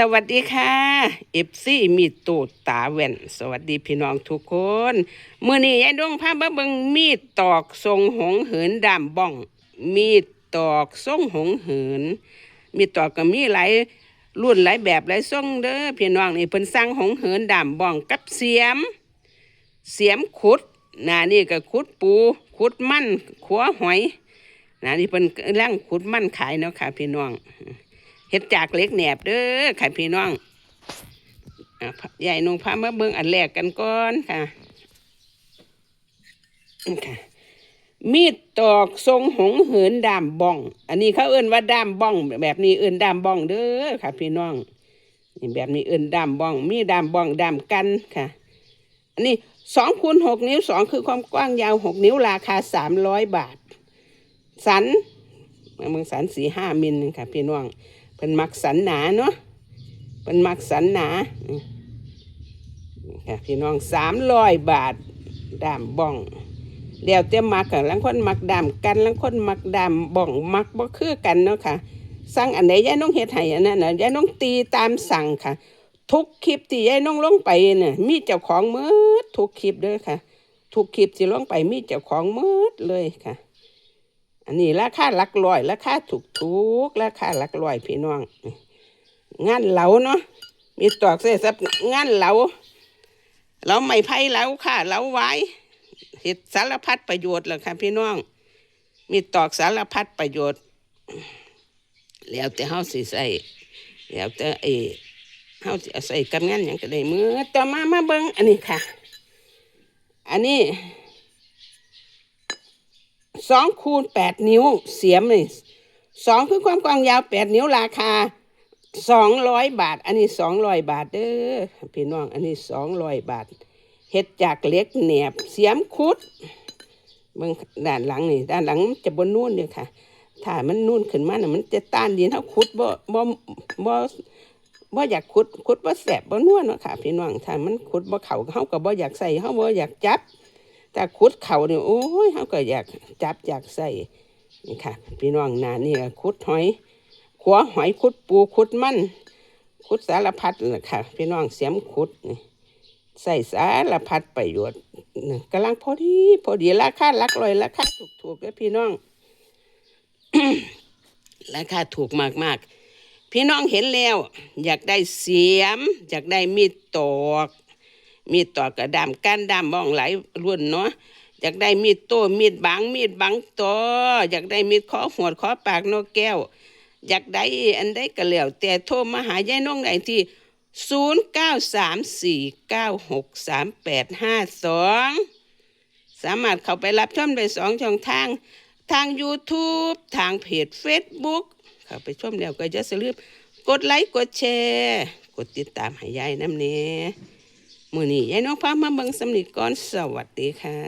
สวัสดีค่ะเอฟซีมีดตูดตาแว่น สวัสดีพี่น้องทุกคนมื้อนี้ยายดวงพามาเบิงมีดตอกทรงหงเหินดามบ้อง มีดตอกทรงหงเหิน มีดตอกก็มีหลายรุ่นหลายแบบหลายทรงเด้อพี่น้องนี่เพิ่นสร้างหงเหินดามบ้องกับเสียม เสียมขุดนานี่ก็ขุดปูขุดมันขัวหอยนานี่เพิ่นกำลังขุดมันขายเนาะค่ะพี่น้อง เฮ็ดจากเล็กแหนบเด้อค่ะพี่น้องใหญ่นงพามาเบิ่งอันแรกกันก่อนค่ะมค่ะ มีดตอกทรงหงเหินดามบ้อง อันนี้เขาเอิ้นว่าดามบ้อง แบบนี้เอิ้นดามบ้องเด้อค่ะ พี่น้องนี่แบบนี้เอิ้นดามบ้อง มีดามบ้องดามกันค่ะ อันนี้สองคูณหกนิ้วสองคือความกว้างยาวหกนิ้วราคาสามร้อยบาท สันเมืองสันสีห้ามิลค่ะ พี่น้อง เป็นมักสันหนาเนาะเป็นมักสันหนาค่ะพี่น้องสามร้อยบาทดามบ้องเดี๋ยวเต็มมักกันลังคนมักดามกันลังคนมักดามบ้องมักบ่คือกันเนาะค่ะ สั่งอันไหนยายน้องเฮ็ดให้อันนั้นนะยายน้องตีตามสั่งค่ะ ทุกคลิปที่ยายน้องลงไปเนี่ยมีเจ้าของมืดทุกคลิปเด้อค่ะ ทุกคลิปที่ลงไปมีเจ้าของมืดเลยค่ะ อันนี้ราคาหลักร้อยราคาถูกถูกราคาหลักร้อยพี่น้อง งานเหลาเนาะมีตอกเสียสับงานเหลาเหลาไม่ไผ่เหลาค่ะเหลาไว้เห็ดสารพัดประโยชน์เลยค่ะพี่น้อง มีตอกสารพัดประโยชน์ แล้วแต่เฮาสิใส่แล้วแต่เอเฮาสิเอาใส่กับงานหยังก็ได้มือต่อมามาเบิ่งอันนี้ค่ะ อันนี้ สองคูณแปดนิ้วเสียมนี่สองคือความกว้างยาวแปดนิ้วราคาสองร้อยบาท อันนี้สองร้อยบาทเด้อพี่น้องอันนี้สองร้อยบาทเฮ็ดจากเล็กแหนบเสียมคุดเบิ่งด้านหลังนี่ด้านหลังจะบนนู่นเดียค่ะถ้ามันนู่นขึ้นมาน่ะมันจะต้านดินเฮาขุดบ่บ่บ่บ่อยากขุดขุดบ่แสบบ่นวลเนาะค่ะพี่น้องถ้ามันขุดบ่เข้าเฮาก็บ่อยากใส่เฮาบ่อยากจับ แต่ขุดเข่าเนี่ยโอ้ยเขาก็อยากจับอยากใส่นี่ค่ะ พี่น้องนานี่ก็ขุดหอยขัวหอยขุดปูขุดมันขุดสารพัดนะค่ะ พี่น้องเสียมขุดนี่ใส่สารพัดประโยชน์กำลังพอดีพอดีราคาลักร้อยราคาถูกถูกๆเลยพี่น้องราคาถูกมากๆพี่น้องเห็นแล้ว อยากได้เสียม อยากได้มีดตอก มีดตอกระดามก้านดามบ้องหลายรุ่นเนาะอยากได้มีดโต้มีดบางมีดบังตออยากได้มีดขอหัวขอปากนกแก้ว อยากได้อันใดก็แล้วแต่โทรมาหายายน้องได้ที่ 0 9 3 4 9 6 3 8 5 2 สามารถเข้าไปรับชมได้สองช่องทาง ทาง YouTube ทางเพจ Facebook เข้าไปชมแล้วก็จะสลืมกดไลค์กดแชร์ กดติดตามห้ยายน้ำเน่ มือนี้ยายน้องพามาเบิ่งสำนิดก่อนสวัสดีค่ะ